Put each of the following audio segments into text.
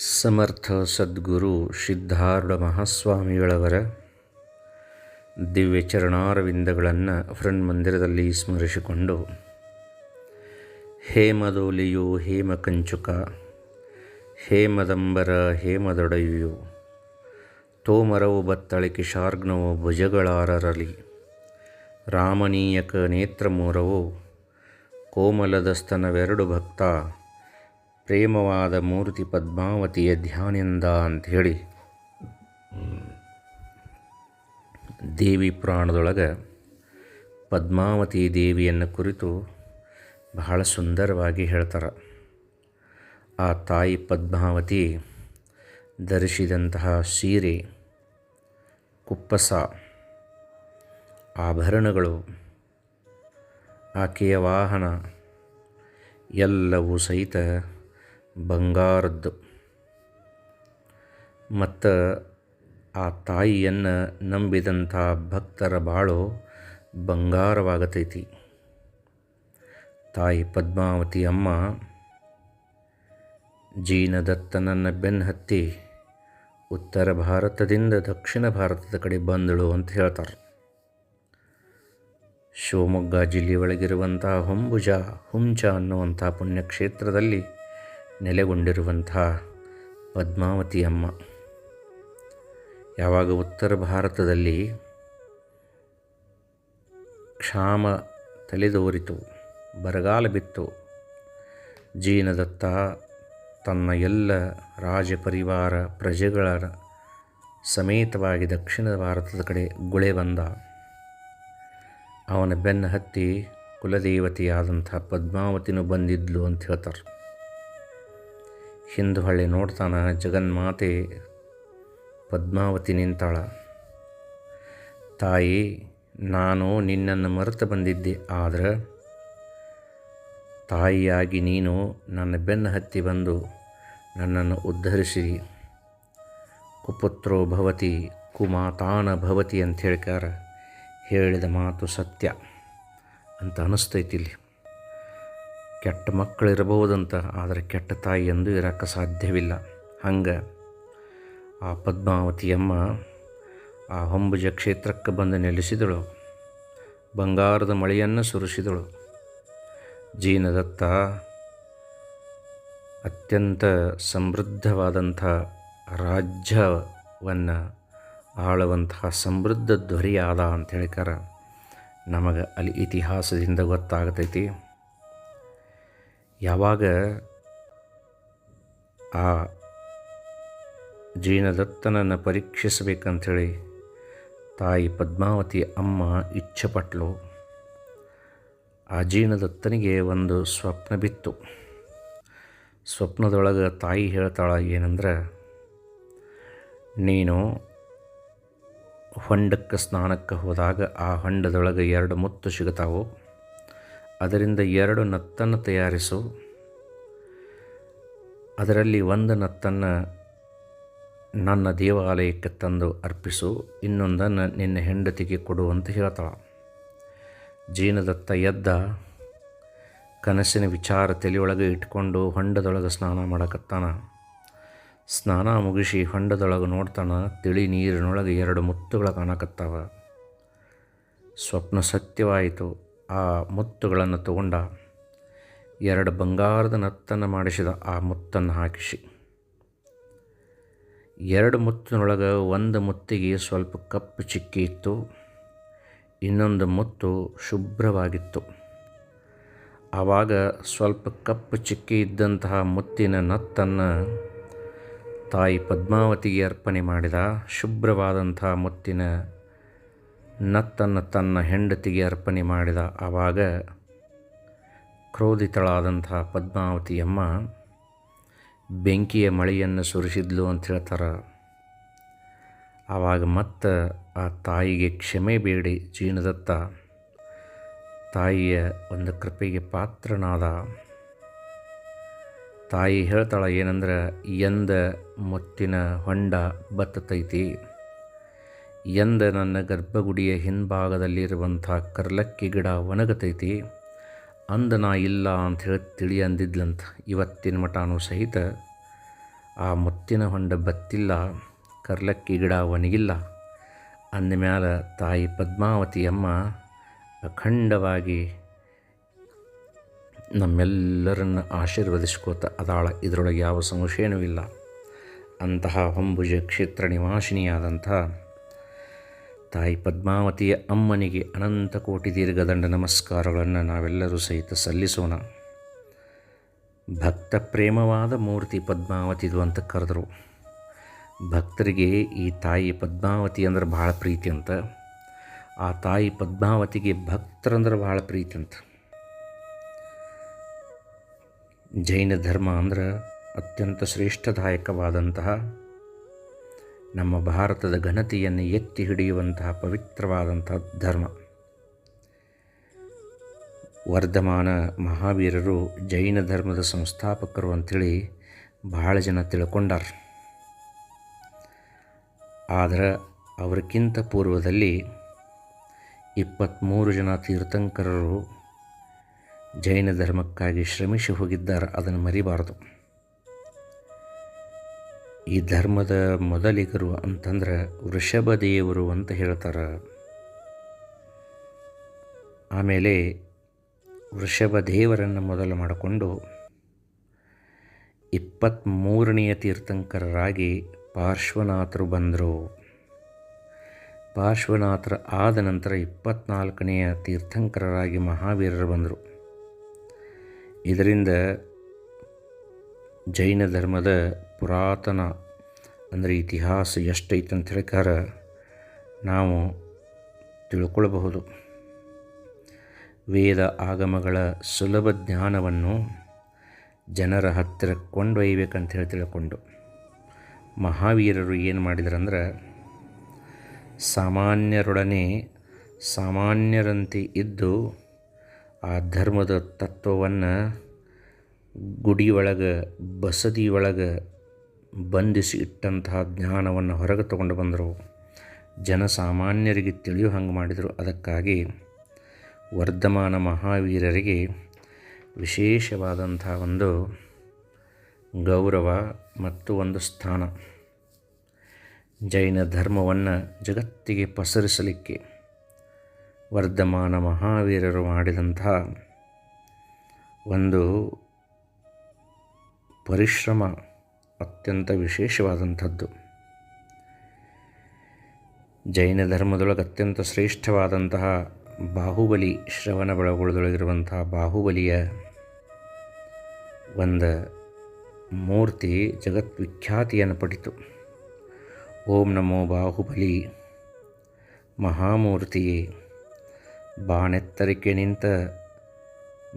ಸಮರ್ಥ ಸದ್ಗುರು ಸಿದ್ಧಾರೂಢ ಮಹಾಸ್ವಾಮಿಗಳವರ ದಿವ್ಯ ಚರಣಾರವಿಂದಗಳನ್ನು ಮಂದಿರದಲ್ಲಿ ಸ್ಮರಿಸಿಕೊಂಡು ಹೇಮದೋಲಿಯು ಹೇಮಕಂಚುಕ ಹೇಮದಂಬರ ಹೇಮದೊಡೆಯು ತೋಮರವು ಬತ್ತಳಿಕೆ ಶಾರ್ಗ್ನವು ಭುಜಗಳಾರರಲಿ, ರಾಮನೀಯಕ ನೇತ್ರಮೂರವು, ಕೋಮಲದಸ್ತನವೆರಡು ಭಕ್ತ ಪ್ರೇಮವಾದ ಮೂರ್ತಿ ಪದ್ಮಾವತಿಯ ಧ್ಯಾನಿಂದ ಅಂಥೇಳಿ ದೇವಿ ಪುರಾಣದೊಳಗೆ ಪದ್ಮಾವತಿ ದೇವಿಯನ್ನು ಕುರಿತು ಬಹಳ ಸುಂದರವಾಗಿ ಹೇಳ್ತಾರೆ. ಆ ತಾಯಿ ಪದ್ಮಾವತಿ ಧರಿಸಿದಂತಹ ಸೀರೆ, ಕುಪ್ಪಸ, ಆಭರಣಗಳು, ಆಕೆಯ ವಾಹನ ಎಲ್ಲವೂ ಸಹಿತ ಬಂಗಾರದ್ದು ಮತ್ತು ಆ ತಾಯಿಯನ್ನು ನಂಬಿದಂಥ ಭಕ್ತರ ಬಾಳು ಬಂಗಾರವಾಗತೈತಿ. ತಾಯಿ ಪದ್ಮಾವತಿ ಅಮ್ಮ, ಜೀನದತ್ತನನ್ನು ಬೆನ್ನು ಹತ್ತಿ ಉತ್ತರ ಭಾರತದಿಂದ ದಕ್ಷಿಣ ಭಾರತದ ಕಡೆ ಬಂದಳು ಅಂತ ಹೇಳ್ತಾರೆ. ಶಿವಮೊಗ್ಗ ಜಿಲ್ಲೆಯೊಳಗಿರುವಂಥ ಹೊಂಬುಜ, ಹುಂಚ ಅನ್ನುವಂಥ ಪುಣ್ಯಕ್ಷೇತ್ರದಲ್ಲಿ ನೆಲೆಗೊಂಡಿರುವಂಥ ಪದ್ಮಾವತಿ ಅಮ್ಮ ಯಾವಾಗ ಉತ್ತರ ಭಾರತದಲ್ಲಿ ಕ್ಷಾಮ ತಲೆದೋರಿತು, ಬರಗಾಲ ಬಿತ್ತು, ಜೀನದತ್ತ ತನ್ನ ಎಲ್ಲ ರಾಜ ಪರಿವಾರ ಪ್ರಜೆಗಳ ಸಮೇತವಾಗಿ ದಕ್ಷಿಣ ಭಾರತದ ಕಡೆ ಗುಳೆ ಬಂದ. ಅವನ ಬೆನ್ನ ಹತ್ತಿ ಕುಲದೇವತೆಯಾದಂಥ ಪದ್ಮಾವತಿನೂ ಬಂದಿದ್ಲು ಅಂತ ಹೇಳ್ತಾರೆ. ಹಿಂದು ಹಳ್ಳಿ ನೋಡ್ತಾನ ಜಗನ್ಮಾತೆ ಪದ್ಮಾವತಿ ನಿಂತಾಳ. ತಾಯಿ, ನಾನು ನಿನ್ನನ್ನು ಮರೆತು ಬಂದಿದ್ದೆ, ಆದರೆ ತಾಯಿಯಾಗಿ ನೀನು ನನ್ನ ಬೆನ್ನು ಹತ್ತಿ ಬಂದು ನನ್ನನ್ನು ಉದ್ಧರಿಸಿ. ಕುಪುತ್ರೋ ಭವತಿ, ಕುಮಾತಾನ ಭವತಿ ಅಂತ ಹೇಳ್ಕಾರ ಹೇಳಿದ ಮಾತು ಸತ್ಯ ಅಂತ ಅನ್ನಿಸ್ತೈತಿ ಕೆಟ್ಟ ಮಕ್ಕಳಿರಬಹುದಂತ, ಆದರೆ ಕೆಟ್ಟ ತಾಯಿ ಎಂದು ಇರೋಕ್ಕೆ ಸಾಧ್ಯವಿಲ್ಲ. ಹಂಗೆ ಆ ಪದ್ಮಾವತಿಯಮ್ಮ ಆ ಹೊಂಬುಜ ಕ್ಷೇತ್ರಕ್ಕೆ ಬಂದು ನೆಲೆಸಿದಳು. ಬಂಗಾರದ ಮಳೆಯನ್ನು ಸುರಿಸಿದಳು. ಜೀನದತ್ತ ಅತ್ಯಂತ ಸಮೃದ್ಧವಾದಂಥ ರಾಜ್ಯವನ್ನು ಆಳುವಂತಹ ಸಮೃದ್ಧ ಧ್ವರಿಯಾದ ಅಂತ ಹೇಳ್ಕಾರ ನಮಗೆ ಅಲ್ಲಿ ಇತಿಹಾಸದಿಂದ ಗೊತ್ತಾಗತೈತಿ. ಯಾವಾಗ ಆ ಜೀನದತ್ತನನ್ನು ಪರೀಕ್ಷಿಸಬೇಕಂಥೇಳಿ ತಾಯಿ ಪದ್ಮಾವತಿ ಅಮ್ಮ ಇಚ್ಛೆಪಟ್ಟಳು ಆ ಜೀನದತ್ತನಿಗೆ ಒಂದು ಸ್ವಪ್ನ ಬಿತ್ತು. ಸ್ವಪ್ನದೊಳಗೆ ತಾಯಿ ಹೇಳ್ತಾಳ ಏನಂದ್ರೆ, ನೀನು ಹೊಂಡಕ್ಕೆ ಸ್ನಾನಕ್ಕೆ ಹೋದಾಗ ಆ ಹೊಂಡದೊಳಗೆ ಎರಡು ಮುತ್ತು ಸಿಗುತ್ತಾವು ಅದರಿಂದ ಎರಡು ನತ್ತನ್ನು ತಯಾರಿಸು. ಅದರಲ್ಲಿ ಒಂದು ನತ್ತನ್ನು ನನ್ನ ದೇವಾಲಯಕ್ಕೆ ತಂದು ಅರ್ಪಿಸು. ಇನ್ನೊಂದನ್ನು ನಿನ್ನ ಹೆಂಡತಿಗೆ ಕೊಡು ಅಂತ ಹೇಳ್ತಾಳ. ಜೀನದತ್ತ ಎದ್ದ ಕನಸಿನ ವಿಚಾರ ತಲೆಯೊಳಗೆ ಇಟ್ಕೊಂಡು ಹೊಂಡದೊಳಗೆ ಸ್ನಾನ ಮಾಡಕತ್ತಾನ. ಸ್ನಾನ ಮುಗಿಸಿ ಹೊಂಡದೊಳಗೆ ನೋಡ್ತಾನ, ತಿಳಿ ನೀರಿನೊಳಗೆ ಎರಡು ಮುತ್ತುಗಳ ಕಾಣಕತ್ತಾವ. ಸ್ವಪ್ನ ಸತ್ಯವಾಯಿತು. ಆ ಮುತ್ತುಗಳನ್ನು ತಗೊಂಡ ಎರಡು ಬಂಗಾರದ ನತ್ತನ್ನು ಮಾಡಿಸಿದ ಆ ಮುತ್ತನ್ನು ಹಾಕಿಸಿ. ಎರಡು ಮುತ್ತಿನೊಳಗೆ ಒಂದು ಮುತ್ತಿಗೆ ಸ್ವಲ್ಪ ಕಪ್ಪು ಚಿಕ್ಕಿ ಇತ್ತು, ಇನ್ನೊಂದು ಮುತ್ತು ಶುಭ್ರವಾಗಿತ್ತು. ಆವಾಗ ಸ್ವಲ್ಪ ಕಪ್ಪು ಚಿಕ್ಕಿ ಇದ್ದಂತಹ ಮುತ್ತಿನ ನತ್ತನ್ನು ತಾಯಿ ಪದ್ಮಾವತಿಗೆ ಅರ್ಪಣೆ ಮಾಡಿದ ಶುಭ್ರವಾದಂತಹ ಮುತ್ತಿನ ನತ್ತನ್ನು ತನ್ನ ಹೆಂಡತಿಗೆ ಅರ್ಪಣೆ ಮಾಡಿದ ಆವಾಗ ಕ್ರೋಧಿತಳಾದಂಥ ಪದ್ಮಾವತಿಯಮ್ಮ ಬೆಂಕಿಯ ಮಳೆಯನ್ನು ಸುರಿಸಿದ್ಲು ಅಂತ ಹೇಳ್ತಾರೆ. ಆವಾಗ ಮತ್ತೆ ಆ ತಾಯಿಗೆ ಕ್ಷಮೆ ಬೇಡಿ ಜೀನದತ್ತ ತಾಯಿಯ ಒಂದು ಕೃಪೆಗೆ ಪಾತ್ರನಾದ. ತಾಯಿ ಹೇಳ್ತಾಳೆ ಏನಂದ್ರೆ, ಎಂದ ಮುತ್ತಿನ ಹೊಂಡ ಬತ್ತತೈತಿ. ಎಂದ ನನ್ನ ಗರ್ಭಗುಡಿಯ ಹಿಂಭಾಗದಲ್ಲಿರುವಂಥ ಕರ್ಲಕ್ಕಿ ಗಿಡ ಒಣಗತೈತಿ, ಅಂದ ನಾ ಇಲ್ಲ ಅಂಥೇಳಿ ತಿಳಿ ಅಂದಿದ್ಲಂತ ಇವತ್ತಿನ ಮಠಾನು ಸಹಿತ ಆ ಮುತ್ತಿನ ಹೊಂಡ ಬತ್ತಿಲ್ಲ, ಕರ್ಲಕ್ಕಿ ಗಿಡ ಒಣಗಿಲ್ಲ. ಅಂದ ಮ್ಯಾಲೆ ತಾಯಿ ಪದ್ಮಾವತಿಯಮ್ಮ ಅಖಂಡವಾಗಿ ನಮ್ಮೆಲ್ಲರನ್ನು ಆಶೀರ್ವದಿಸ್ಕೋತ ಅದಾಳ. ಇದರೊಳಗೆ ಯಾವ ಸಂಶಯನೂ ಇಲ್ಲ. ಅಂತಹ ಹೊಂಬುಜ ಕ್ಷೇತ್ರ ನಿವಾಸಿನಿಯಾದಂಥ ತಾಯಿ ಪದ್ಮಾವತಿಯ ಅಮ್ಮನಿಗೆ ಅನಂತ ಕೋಟಿ ದೀರ್ಘದಂಡ ನಮಸ್ಕಾರಗಳನ್ನು ನಾವೆಲ್ಲರೂ ಸಹಿತ ಸಲ್ಲಿಸೋಣ. ಭಕ್ತ ಪ್ರೇಮವಾದ ಮೂರ್ತಿ ಪದ್ಮಾವತಿದು ಅಂತ ಕರೆದರು. ಭಕ್ತರಿಗೆ ಈ ತಾಯಿ ಪದ್ಮಾವತಿ ಅಂದ್ರೆ ಭಾಳ ಪ್ರೀತಿ ಅಂತ. ಆ ತಾಯಿ ಪದ್ಮಾವತಿಗೆ ಭಕ್ತರಂದ್ರೆ ಭಾಳ ಪ್ರೀತಿ ಅಂತ. ಜೈನ ಧರ್ಮ ಅಂದ್ರೆ ಅತ್ಯಂತ ಶ್ರೇಷ್ಠದಾಯಕವಾದಂತಹ ನಮ್ಮ ಭಾರತದ ಘನತೆಯನ್ನು ಎತ್ತಿ ಹಿಡಿಯುವಂತಹ ಪವಿತ್ರವಾದಂತಹ ಧರ್ಮ. ವರ್ಧಮಾನ ಮಹಾವೀರರು ಜೈನ ಧರ್ಮದ ಸಂಸ್ಥಾಪಕರು ಅಂಥೇಳಿ ಭಾಳ ಜನ ತಿಳ್ಕೊಂಡಾರ. ಆದರೆ ಅವರಿಗಿಂತ ಪೂರ್ವದಲ್ಲಿ ಇಪ್ಪತ್ತ್ಮೂರು ಜನ ತೀರ್ಥಂಕರರು ಜೈನ ಧರ್ಮಕ್ಕಾಗಿ ಶ್ರಮಿಸಿ ಹೋಗಿದ್ದಾರೆ. ಅದನ್ನು ಮರಿಬಾರದು. ಈ ಧರ್ಮದ ಮೊದಲಿಗರು ಅಂತಂದ್ರೆ ವೃಷಭ ದೇವರು ಅಂತ ಹೇಳ್ತಾರೆ. ಆಮೇಲೆ ವೃಷಭ ದೇವರನ್ನು ಮೊದಲು ಮಾಡಿಕೊಂಡು ಇಪ್ಪತ್ತ್ಮೂರನೆಯ ತೀರ್ಥಂಕರರಾಗಿ ಪಾರ್ಶ್ವನಾಥರು ಬಂದರು. ಪಾರ್ಶ್ವನಾಥರ ಆದ ನಂತರ ಇಪ್ಪತ್ನಾಲ್ಕನೆಯ ತೀರ್ಥಂಕರರಾಗಿ ಮಹಾವೀರರು ಬಂದರು. ಇದರಿಂದ ಜೈನ ಧರ್ಮದ ಪುರಾತನ, ಅಂದರೆ ಇತಿಹಾಸ ಎಷ್ಟೈತೆ ಅಂತ ಹೇಳ್ಕಾರ ನಾವು ತಿಳ್ಕೊಳ್ಬಹುದು. ವೇದ ಆಗಮಗಳ ಸುಲಭ ಜ್ಞಾನವನ್ನು ಜನರ ಹತ್ತಿರ ಕೊಂಡೊಯ್ಯಬೇಕಂತ ಹೇಳಿ ತಿಳ್ಕೊಂಡು ಮಹಾವೀರರು ಏನು ಮಾಡಿದ್ರಂದ್ರೆ ಸಾಮಾನ್ಯರೊಡನೆ ಸಾಮಾನ್ಯರಂತೆ ಇದ್ದು ಆ ಧರ್ಮದ ತತ್ವವನ್ನು ಗುಡಿಯೊಳಗೆ ಬಸದಿಯೊಳಗೆ ಬಂಧಿಸಿ ಇಟ್ಟಂತಹ ಜ್ಞಾನವನ್ನು ಹೊರಗೆ ತಗೊಂಡು ಬಂದರು. ಜನಸಾಮಾನ್ಯರಿಗೆ ತಿಳಿಯೋ ಹಂಗೆ ಮಾಡಿದರು. ಅದಕ್ಕಾಗಿ ವರ್ಧಮಾನ ಮಹಾವೀರರಿಗೆ ವಿಶೇಷವಾದಂಥ ಒಂದು ಗೌರವ ಮತ್ತು ಒಂದು ಸ್ಥಾನ. ಜೈನ ಧರ್ಮವನ್ನು ಜಗತ್ತಿಗೆ ಪಸರಿಸಲಿಕ್ಕೆ ವರ್ಧಮಾನ ಮಹಾವೀರರು ಮಾಡಿದಂಥ ಒಂದು ಪರಿಶ್ರಮ ಅತ್ಯಂತ ವಿಶೇಷವಾದಂಥದ್ದು. ಜೈನ ಧರ್ಮದೊಳಗೆ ಅತ್ಯಂತ ಶ್ರೇಷ್ಠವಾದಂತಹ ಬಾಹುಬಲಿ ಶ್ರವಣ ಬೆಳಗೊಳದೊಳಗಿರುವಂತಹ ಬಾಹುಬಲಿಯ ಒಂದು ಮೂರ್ತಿ ಜಗತ್ವಿಖ್ಯಾತಿಯನ್ನು ಪಡಿತು ಓಂ ನಮೋ ಬಾಹುಬಲಿ ಮಹಾಮೂರ್ತಿಯೇ ಬಾಣೆತ್ತರಿಕೆ ನಿಂತ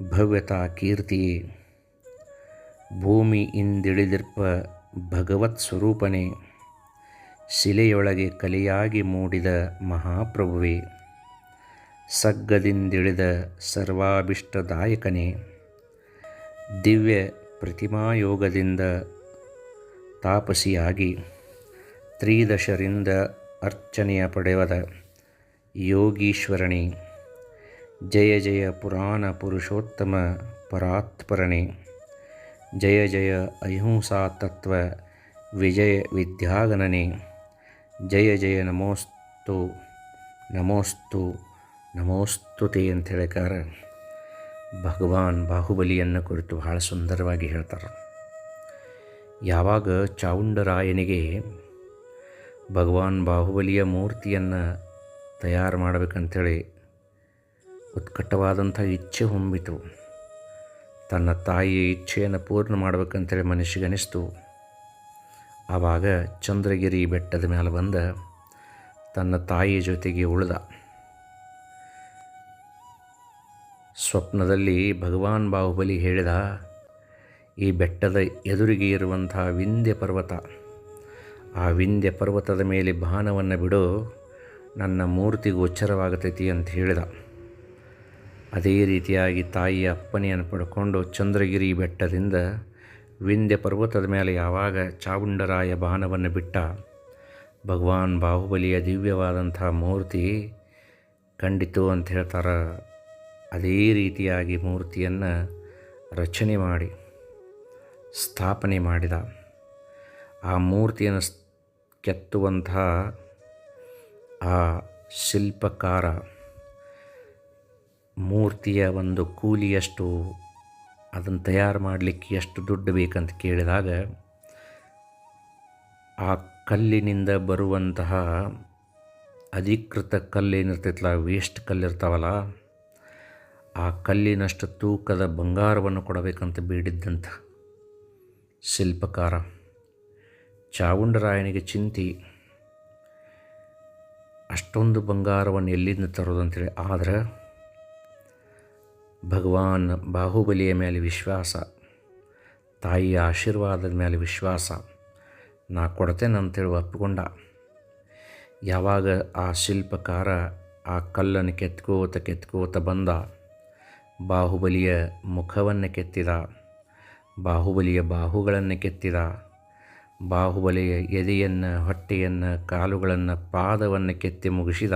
ಭವ್ಯತಾ ಕೀರ್ತಿಯೇ. ಭೂಮಿ ಇಂದಿಳಿದಿರ್ಪ ಭಗವತ್ ಸ್ವರೂಪನೇ ಶಿಲೆಯೊಳಗೆ ಕಲೆಯಾಗಿ ಮೂಡಿದ ಮಹಾಪ್ರಭುವೇ, ಸಗ್ಗದಿಂದಿಳಿದ ಸರ್ವಾಭಿಷ್ಟದಾಯಕನೇ. ದಿವ್ಯ ಪ್ರತಿಮಾಯೋಗದಿಂದ ತಾಪಸಿಯಾಗಿ ತ್ರಿದಶರಿಂದ ಅರ್ಚನೆಯ ಪಡೆವದ ಯೋಗೀಶ್ವರಣಿ ಜಯ ಜಯ ಪುರಾಣ ಪುರುಷೋತ್ತಮ ಪರಾತ್ಪರಣೆ ಜಯ ಜಯ ಅಹಿಂಸಾ ತತ್ವ ವಿಜಯ ವಿದ್ಯಾಗಣನೆ ಜಯ ಜಯ ನಮೋಸ್ತು ನಮೋಸ್ತು ನಮೋಸ್ತುತಿ ಅಂತ ಹೇಳಿಕಾರ. ಭಗವಾನ್ ಬಾಹುಬಲಿಯನ್ನು ಕುರಿತು ಬಹಳ ಸುಂದರವಾಗಿ ಹೇಳ್ತಾರೆ. ಯಾವಾಗ ಚಾವುಂಡರಾಯನಿಗೆ ಭಗವಾನ್ ಬಾಹುಬಲಿಯ ಮೂರ್ತಿಯನ್ನು ತಯಾರು ಮಾಡಬೇಕಂಥೇಳಿ ಉತ್ಕಟವಾದಂಥ ಇಚ್ಛೆ ಹೊಂಬಿತು. ತನ್ನ ತಾಯಿಯ ಇಚ್ಛೆಯನ್ನು ಪೂರ್ಣ ಮಾಡ್ಬೇಕಂತೇಳಿ ಮನುಷ್ಯಗೆ ಅನಿಸ್ತು. ಆವಾಗ ಚಂದ್ರಗಿರಿ ಬೆಟ್ಟದ ಮೇಲೆ ಬಂದ ತನ್ನ ತಾಯಿಯ ಜೊತೆಗೆ ಉಳಿದ. ಸ್ವಪ್ನದಲ್ಲಿ ಭಗವಾನ್ ಬಾಹುಬಲಿ ಹೇಳಿದ, ಈ ಬೆಟ್ಟದ ಎದುರಿಗೆ ಇರುವಂತಹ ವಿಂಧ್ಯ ಪರ್ವತ, ಆ ವಿಂಧ್ಯ ಪರ್ವತದ ಮೇಲೆ ಭಾನವನ್ನು ಬಿಡು, ನನ್ನ ಮೂರ್ತಿ ಗೋಚರವಾಗತೈತಿ ಅಂತ ಹೇಳಿದ. ಅದೇ ರೀತಿಯಾಗಿ ತಾಯಿಯ ಅಪ್ಪನೆಯನ್ನು ಪಡ್ಕೊಂಡು ಚಂದ್ರಗಿರಿ ಬೆಟ್ಟದಿಂದ ವಿಂಧ್ಯ ಪರ್ವತದ ಮೇಲೆ ಯಾವಾಗ ಚಾವುಂಡರಾಯ ಬಾಣವನ್ನು ಬಿಟ್ಟ ಭಗವಾನ್ ಬಾಹುಬಲಿಯ ದಿವ್ಯವಾದಂಥ ಮೂರ್ತಿ ಕಂಡಿತು ಅಂತ ಹೇಳ್ತಾರೆ. ಅದೇ ರೀತಿಯಾಗಿ ಮೂರ್ತಿಯನ್ನು ರಚನೆ ಮಾಡಿ, ಸ್ಥಾಪನೆ ಮಾಡಿದ. ಆ ಮೂರ್ತಿಯನ್ನು ಕೆತ್ತುವಂತಹ ಆ ಶಿಲ್ಪಕಾರ ಮೂರ್ತಿಯ ಒಂದು ಕೂಲಿಯಷ್ಟು, ಅದನ್ನು ತಯಾರು ಮಾಡಲಿಕ್ಕೆ ಎಷ್ಟು ದುಡ್ಡು ಬೇಕಂತ ಕೇಳಿದಾಗ, ಆ ಕಲ್ಲಿನಿಂದ ಬರುವಂತಹ ಅಧಿಕೃತ ಕಲ್ಲೇನಿರ್ತೈತಲ್ಲ ವೇಸ್ಟ್ ಕಲ್ಲಿರ್ತಾವಲ್ಲ ಆ ಕಲ್ಲಿನಷ್ಟು ತೂಕದ ಬಂಗಾರವನ್ನು ಕೊಡಬೇಕಂತ ಬೇಡಿದ್ದಂಥ ಶಿಲ್ಪಕಾರ ಚಾವುಂಡರಾಯನಿಗೆ ಚಿಂತಿ, ಅಷ್ಟೊಂದು ಬಂಗಾರವನ್ನು ಎಲ್ಲಿಂದ ತರೋದು ಅಂತೇಳಿ. ಆದರೆ ಭಗವಾನ್ ಬಾಹುಬಲಿಯ ಮೇಲೆ ವಿಶ್ವಾಸ, ತಾಯಿಯ ಆಶೀರ್ವಾದದ ಮೇಲೆ ವಿಶ್ವಾಸ, ನಾ ಕೊಡ್ತೇನೆ ಅಂತೇಳಿ ಒಪ್ಪಿಕೊಂಡ. ಯಾವಾಗ ಆ ಶಿಲ್ಪಕಾರ ಆ ಕಲ್ಲನ್ನು ಕೆತ್ಕೋತ ಕೆತ್ಕೋತ ಬಂದ, ಬಾಹುಬಲಿಯ ಮುಖವನ್ನು ಕೆತ್ತಿದ, ಬಾಹುಬಲಿಯ ಬಾಹುಗಳನ್ನು ಕೆತ್ತಿದ, ಬಾಹುಬಲಿಯ ಎದೆಯನ್ನು, ಹೊಟ್ಟೆಯನ್ನು, ಕಾಲುಗಳನ್ನು, ಪಾದವನ್ನು ಕೆತ್ತಿ ಮುಗಿಸಿದ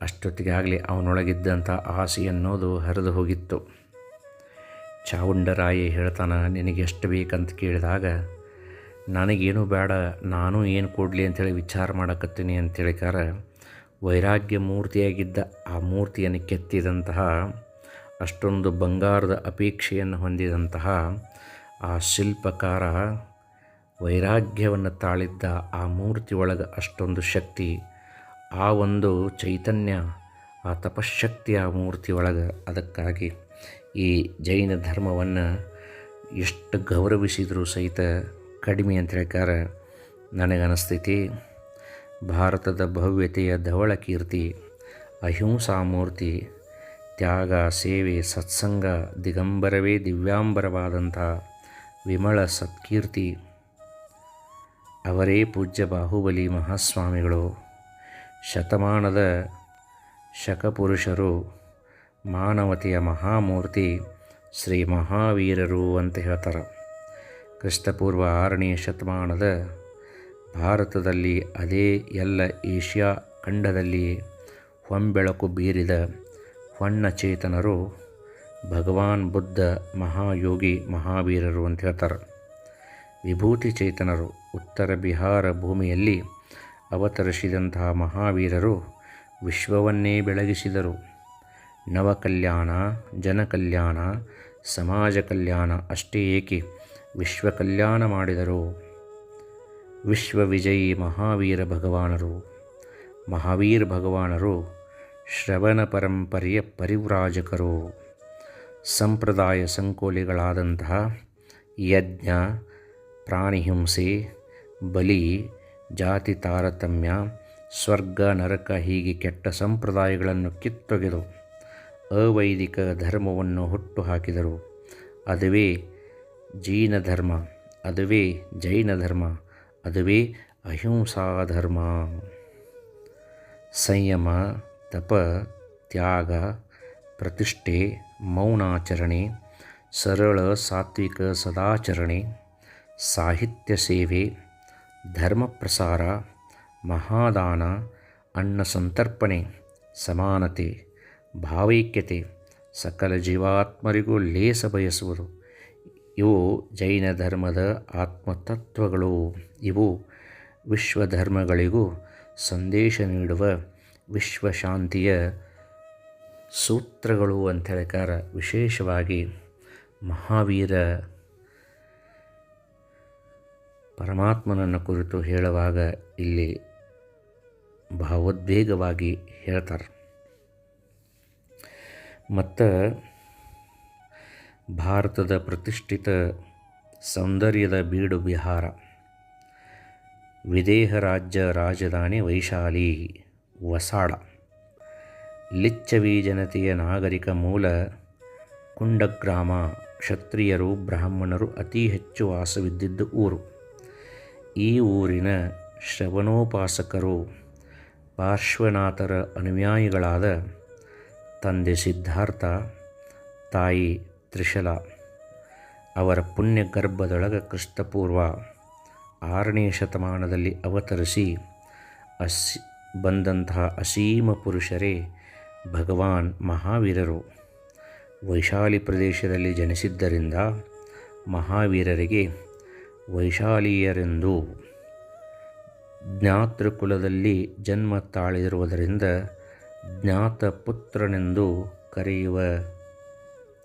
ಅಷ್ಟೊತ್ತಿಗಾಗಲಿ ಅವನೊಳಗಿದ್ದಂಥ ಆಸೆ ಅನ್ನೋದು ಹರಿದು ಹೋಗಿತ್ತು. ಚಾವುಂಡರಾಯಿ ಹೇಳ್ತಾನೆ, ನಿನಗೆ ಎಷ್ಟು ಬೇಕಂತ ಕೇಳಿದಾಗ, ನನಗೇನು ಬೇಡ, ನಾನು ಏನು ಕೊಡಲಿ ಅಂಥೇಳಿ ವಿಚಾರ ಮಾಡಕತ್ತೀನಿ ಅಂತೇಳಿಕಾರ ವೈರಾಗ್ಯ ಮೂರ್ತಿಯಾಗಿದ್ದ ಆ ಮೂರ್ತಿಯನ್ನು ಕೆತ್ತಿದಂತಹ, ಅಷ್ಟೊಂದು ಬಂಗಾರದ ಅಪೇಕ್ಷೆಯನ್ನು ಹೊಂದಿದಂತಹ ಆ ಶಿಲ್ಪಕಾರ ವೈರಾಗ್ಯವನ್ನು ತಾಳಿದ್ದ ಆ ಮೂರ್ತಿ ಒಳಗೆ ಅಷ್ಟೊಂದು ಶಕ್ತಿ ಆ ಒಂದು ಚೈತನ್ಯ, ಆ ತಪಶಕ್ತಿ ಆ ಮೂರ್ತಿ ಒಳಗೆ ಅದಕ್ಕಾಗಿ ಈ ಜೈನ ಧರ್ಮವನ್ನು ಎಷ್ಟು ಗೌರವಿಸಿದರೂ ಸಹಿತ ಕಡಿಮೆ ಅಂತ ಹೇಳ್ಕಾರ ನನಗನಿಸ್ತೈತಿ. ಭಾರತದ ಭವ್ಯತೆಯ ಧವಳ ಕೀರ್ತಿ, ಅಹಿಂಸಾ ಮೂರ್ತಿ, ತ್ಯಾಗ, ಸೇವೆ, ಸತ್ಸಂಗ, ದಿಗಂಬರವೇ ದಿವ್ಯಾಂಬರವಾದಂಥ ವಿಮಳ ಸತ್ಕೀರ್ತಿ. ಅವರೇ ಪೂಜ್ಯ ಬಾಹುಬಲಿ ಮಹಾಸ್ವಾಮಿಗಳು. ಶತಮಾನದ ಶಕಪುರುಷರು, ಮಾನವತೆಯ ಮಹಾಮೂರ್ತಿ ಶ್ರೀ ಮಹಾವೀರರು ಅಂತ ಹೇಳ್ತಾರೆ. ಕ್ರಿಸ್ತಪೂರ್ವ ಆರನೇ ಶತಮಾನದ ಭಾರತದಲ್ಲಿ ಅದೇ ಎಲ್ಲ ಏಷ್ಯಾ ಖಂಡದಲ್ಲಿ ಹೊಂಬೆಳಕು ಬೀರಿದ ಹೊಣ್ಣಚೇತನರು ಭಗವಾನ್ ಬುದ್ಧ ಮಹಾಯೋಗಿ ಮಹಾವೀರರು ಅಂತ ಹೇಳ್ತಾರೆ. ವಿಭೂತಿ ಚೇತನರು ಉತ್ತರ ಬಿಹಾರ ಭೂಮಿಯಲ್ಲಿ ಅವತರಿಸಿದಂತಹ ಮಹಾವೀರರು ವಿಶ್ವವನ್ನೇ ಬೆಳಗಿಸಿದರು. ನವಕಲ್ಯಾಣ, ಜನಕಲ್ಯಾಣ ಸಮಾಜ ಕಲ್ಯಾಣ ಅಷ್ಟೇ ಏಕೆ ವಿಶ್ವ ಕಲ್ಯಾಣ ಮಾಡಿದರು? ವಿಶ್ವವಿಜಯಿ ಮಹಾವೀರ ಭಗವಾನರು. ಮಹಾವೀರ ಭಗವಾನರು ಶ್ರವಣ ಪರಂಪರೆಯ ಪರಿವ್ರಾಜಕರು. ಸಂಪ್ರದಾಯ ಸಂಕೋಲಿಗಳಾದಂತಹ ಯಜ್ಞ, ಪ್ರಾಣಿಹಿಂಸೆ, ಬಲಿ ಜಾತಿ ತಾರತಮ್ಯ ಸ್ವರ್ಗ, ನರಕ ಹೀಗೆ ಕೆಟ್ಟ ಸಂಪ್ರದಾಯಗಳನ್ನು ಕಿತ್ತೊಗೆದು ಅವೈದಿಕ ಧರ್ಮವನ್ನು ಹುಟ್ಟು ಹಾಕಿದರು ಅದುವೇ ಜೈನ ಧರ್ಮ ಅದುವೇ ಜೈನ ಧರ್ಮ ಅದುವೇ ಅಹಿಂಸಾ ಧರ್ಮ ಸಂಯಮ, ತಪ, ತ್ಯಾಗ, ಪ್ರತಿಷ್ಠೆ, ಮೌನಾಚರಣೆ, ಸರಳ ಸಾತ್ವಿಕ ಸದಾಚರಣೆ, ಸಾಹಿತ್ಯ ಸೇವೆ ಧರ್ಮ ಪ್ರಸಾರ ಮಹಾದಾನ, ಅನ್ನ ಸಂತರ್ಪಣೆ, ಸಮಾನತೆ, ಭಾವೈಕ್ಯತೆ, ಸಕಲ ಜೀವಾತ್ಮರಿಗೂ ಲೇಸ ಬಯಸುವುದು. ಇವು ಜೈನ ಧರ್ಮದ ಆತ್ಮತತ್ವಗಳು. ಇವು ವಿಶ್ವಧರ್ಮಗಳಿಗೂ ಸಂದೇಶ ನೀಡುವ ವಿಶ್ವಶಾಂತಿಯ ಸೂತ್ರಗಳು ಅಂತ ಹೇಳಿಕಾರ ವಿಶೇಷವಾಗಿ ಮಹಾವೀರ ಪರಮಾತ್ಮನನ್ನು ಕುರಿತು ಹೇಳುವಾಗ ಇಲ್ಲಿ ಭಾವೋದ್ವೇಗವಾಗಿ ಹೇಳ್ತಾರೆ. ಮತ್ತು ಭಾರತದ ಪ್ರತಿಷ್ಠಿತ ಸೌಂದರ್ಯದ ಬೀಡು ಬಿಹಾರ ವಿದೇಹ ರಾಜ್ಯ ರಾಜಧಾನಿ ವೈಶಾಲಿ, ವಸಾಡ. ಲಿಚ್ಚವಿ ಜನತೆಯ ನಾಗರಿಕ ಮೂಲ ಕುಂಡಗ್ರಾಮ, ಕ್ಷತ್ರಿಯರು, ಬ್ರಾಹ್ಮಣರು ಅತಿ ಹೆಚ್ಚು ವಾಸವಿದ್ದಿದ್ದ ಊರು. ಈ ಊರಿನ ಶ್ರವಣೋಪಾಸಕರು ಪಾರ್ಶ್ವನಾಥರ ಅನುಯಾಯಿಗಳಾದ ತಂದೆ ಸಿದ್ಧಾರ್ಥ, ತಾಯಿ ತ್ರಿಶಲ, ಅವರ ಪುಣ್ಯ ಗರ್ಭದೊಳಗ ಕ್ರಿಸ್ತಪೂರ್ವ ಆರನೇ ಶತಮಾನದಲ್ಲಿ ಅವತರಿಸಿ ಅಸಿ, ಬಂದಂತಹ ಅಸೀಮ ಪುರುಷರೇ, ಭಗವಾನ್ ಮಹಾವೀರರು ವೈಶಾಲಿ ಪ್ರದೇಶದಲ್ಲಿ ಜನಿಸಿದ್ದರಿಂದ ಮಹಾವೀರರಿಗೆ ವೈಶಾಲಿಯರೆಂದು ಜ್ಞಾತೃಕುಲದಲ್ಲಿ ಜನ್ಮ ತಾಳಿರುವುದರಿಂದ ಜ್ಞಾತಪುತ್ರನೆಂದು ಕರೆಯುವ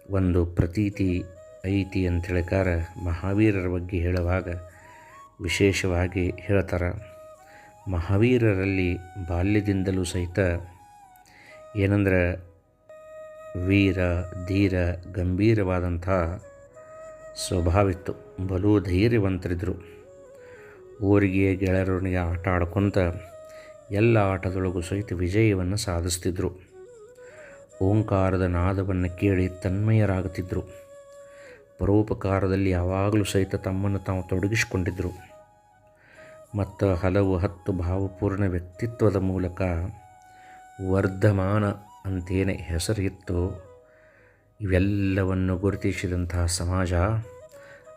ಒಂದು ಪ್ರತೀತಿ ಐತಿ ಅಂತ ಹೇಳಿಕಾರ ಮಹಾವೀರರ ಬಗ್ಗೆ ಹೇಳುವಾಗ ವಿಶೇಷವಾಗಿ ಹೇಳ್ತಾರೆ. ಮಹಾವೀರರಲ್ಲಿ ಬಾಲ್ಯದಿಂದಲೂ ಸಹಿತ ಏನಂದ್ರೆ ವೀರ, ಧೀರ, ಗಂಭೀರವಾದಂಥ ಸ್ವಭಾವಿತ್ತು. ಬಲು ಧೈರ್ಯವಂತರಿದ್ದರು ಊರಿಗೆ ಗೆಳೆಯರೊಂದಿಗೆ ಆಟ ಆಡ್ಕೊತ ಎಲ್ಲ ಆಟದೊಳಗೂ ಸಹಿತ ವಿಜಯವನ್ನು ಸಾಧಿಸ್ತಿದ್ರು. ಓಂಕಾರದ ನಾದವನ್ನು ಕೇಳಿ ತನ್ಮಯರಾಗುತ್ತಿದ್ದರು ಪರೋಪಕಾರದಲ್ಲಿ ಯಾವಾಗಲೂ ಸಹಿತ ತಮ್ಮನ್ನು ತಾವು ತೊಡಗಿಸಿಕೊಂಡಿದ್ದರು ಮತ್ತು ಹಲವು ಹತ್ತು ಭಾವಪೂರ್ಣ ವ್ಯಕ್ತಿತ್ವದ ಮೂಲಕ ವರ್ಧಮಾನ ಅಂತೇನೆ ಹೆಸರಿತ್ತು ಇವೆಲ್ಲವನ್ನು ಗುರುತಿಸಿದಂತಹ ಸಮಾಜ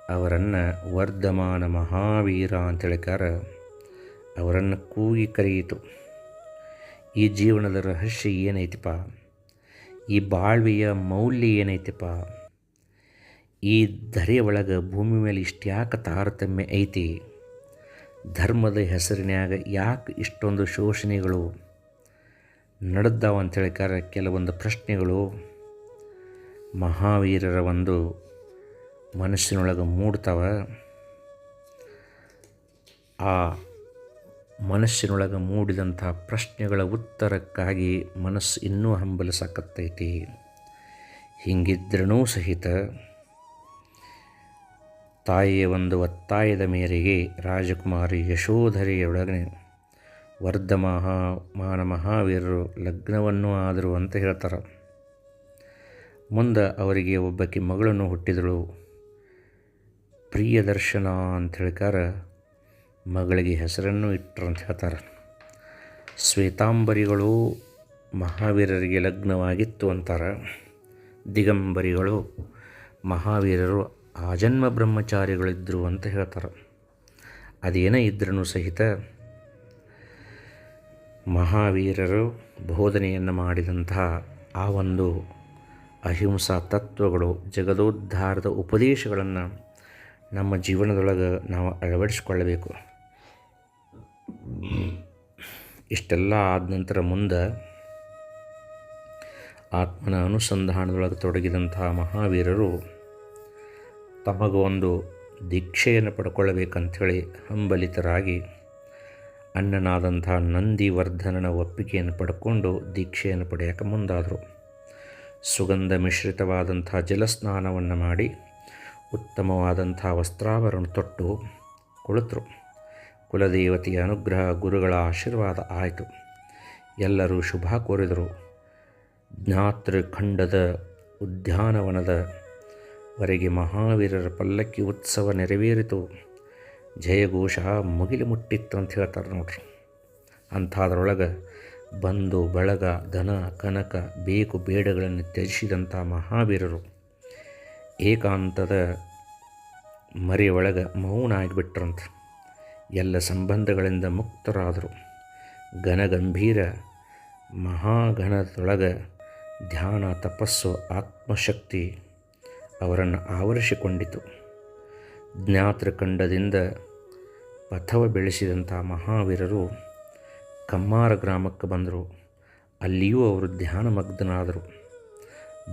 ಅವರನ್ನು ವರ್ಧಮಾನ ಮಹಾವೀರ ಅಂತೇಳಿಕಾರ ಅವರನ್ನು ಕೂಗಿ ಕರೆಯಿತು. ಈ ಜೀವನದ ರಹಸ್ಯ ಏನೈತಿಪ್ಪ? ಈ ಬಾಳ್ವೆಯ ಮೌಲ್ಯ ಏನೈತಿಪ್ಪ? ಈ ಧರೆಯ ಒಳಗೆ ಭೂಮಿ ಮೇಲೆ ಇಷ್ಟ್ಯಾಕೆ ತಾರತಮ್ಯ ಐತಿ? ಧರ್ಮದ ಹೆಸರಿನ್ಯಾಗ ಯಾಕೆ ಇಷ್ಟೊಂದು ಶೋಷಣೆಗಳು ನಡೆದಾವ ಅಂತೇಳಿಕಾರ ಕೆಲವೊಂದು ಪ್ರಶ್ನೆಗಳು. ಮಹಾವೀರರ ಒಂದು ಮನಸ್ಸಿನೊಳಗೆ ಮೂಡ್ತಾವ. ಆ ಮನಸ್ಸಿನೊಳಗೆ ಮೂಡಿದಂಥ ಪ್ರಶ್ನೆಗಳ ಉತ್ತರಕ್ಕಾಗಿ ಮನಸ್ಸು ಇನ್ನೂ ಹಂಬಲಿಸಕತ್ತೈತಿ ಹಿಂಗಿದ್ರೂ ಸಹಿತ ತಾಯಿಯ ಒಂದು ಒತ್ತಾಯದ ಮೇರೆಗೆ ರಾಜಕುಮಾರಿ ಯಶೋಧರೆಯೊಳಗೆ ವರ್ಧಮಹಾ ಮಾನ ಮಹಾವೀರರು ಲಗ್ನವನ್ನು ಆದರು ಅಂತ ಹೇಳ್ತಾರೆ. ಮುಂದೆ ಅವರಿಗೆ ಒಬ್ಬಾಕಿ ಮಗಳನ್ನು ಹುಟ್ಟಿದಳು. ಪ್ರಿಯದರ್ಶನ ಅಂತ ಹೇಳಿಕಾರ ಮಗಳಿಗೆ ಹೆಸರನ್ನು ಇಟ್ಟರು ಅಂತ ಹೇಳ್ತಾರೆ. ಶ್ವೇತಾಂಬರಿಗಳು ಮಹಾವೀರರಿಗೆ ಲಗ್ನವಾಗಿತ್ತು ಅಂತಾರೆ. ದಿಗಂಬರಿಗಳು ಮಹಾವೀರರು ಆಜನ್ಮ ಬ್ರಹ್ಮಚಾರಿಗಳಿದ್ದರು ಅಂತ ಹೇಳ್ತಾರೆ. ಅದೇನೇ ಇದ್ರೂ ಸಹಿತ ಮಹಾವೀರರು ಬೋಧನೆಯನ್ನು ಮಾಡಿದಂತಹ ಆ ಒಂದು ಅಹಿಂಸಾ ತತ್ವಗಳು, ಜಗದೋದ್ಧಾರದ ಉಪದೇಶಗಳನ್ನು ನಮ್ಮ ಜೀವನದೊಳಗೆ ನಾವು ಅಳವಡಿಸ್ಕೊಳ್ಳಬೇಕು. ಇಷ್ಟೆಲ್ಲ ಆದ ನಂತರ ಮುಂದೆ ಆತ್ಮನ ಅನುಸಂಧಾನದೊಳಗೆ ತೊಡಗಿದಂತಹ ಮಹಾವೀರರು ತಮಗೊಂದು ದೀಕ್ಷೆಯನ್ನು ಪಡ್ಕೊಳ್ಳಬೇಕಂಥೇಳಿ ಹಂಬಲಿತರಾಗಿ ಅಣ್ಣನಾದಂಥ ನಂದಿವರ್ಧನನ ಒಪ್ಪಿಗೆಯನ್ನು ಪಡ್ಕೊಂಡು ದೀಕ್ಷೆಯನ್ನು ಪಡೆಯೋಕೆ ಮುಂದಾದರು. ಸುಗಂಧ ಮಿಶ್ರಿತವಾದಂಥ ಜಲಸ್ನಾನವನ್ನು ಮಾಡಿ ಉತ್ತಮವಾದಂಥ ವಸ್ತ್ರಾಭರಣ ತೊಟ್ಟು ಕುಳಿತರು. ಕುಲದೇವತೆಯ ಅನುಗ್ರಹ ಗುರುಗಳ ಆಶೀರ್ವಾದ ಆಯಿತು. ಎಲ್ಲರೂ ಶುಭ ಕೋರಿದರು. ಜ್ಞಾತೃಖಂಡದ ಉದ್ಯಾನವನದ ವರೆಗೆ ಮಹಾವೀರರ ಪಲ್ಲಕ್ಕಿ ಉತ್ಸವ ನೆರವೇರಿತು. ಜಯಘೋಷ ಮುಗಿಲು ಮುಟ್ಟಿತ್ತು ಅಂತ ಹೇಳ್ತಾರೆ ನೋಡ್ರಿ. ಅಂಥದ್ರೊಳಗೆ ಬಂದು ಬಳಗ ಧನ ಕನಕ, ಬೇಕು ಬೇಡಗಳನ್ನು ತ್ಯಜಿಸಿದಂಥ ಮಹಾವೀರರು. ಏಕಾಂತದ ಮರೆಯೊಳಗೆ ಮೌನ ಆಗಿಬಿಟ್ರಂತ. ಎಲ್ಲ ಸಂಬಂಧಗಳಿಂದ ಮುಕ್ತರಾದರು. ಘನಗಂಭೀರ ಮಹಾಘನದೊಳಗೆ ಧ್ಯಾನ, ತಪಸ್ಸು, ಆತ್ಮಶಕ್ತಿ ಅವರನ್ನು ಆವರಿಸಿಕೊಂಡಿತು. ಜ್ಞಾತೃಖಂಡದಿಂದ ಪಥವ ಬೆಳೆಸಿದಂಥ ಮಹಾವೀರರು ಕಮ್ಮಾರ ಗ್ರಾಮಕ್ಕೆ ಬಂದರು. ಅಲ್ಲಿಯೂ ಅವರು ಧ್ಯಾನಮಗ್ನಾದರು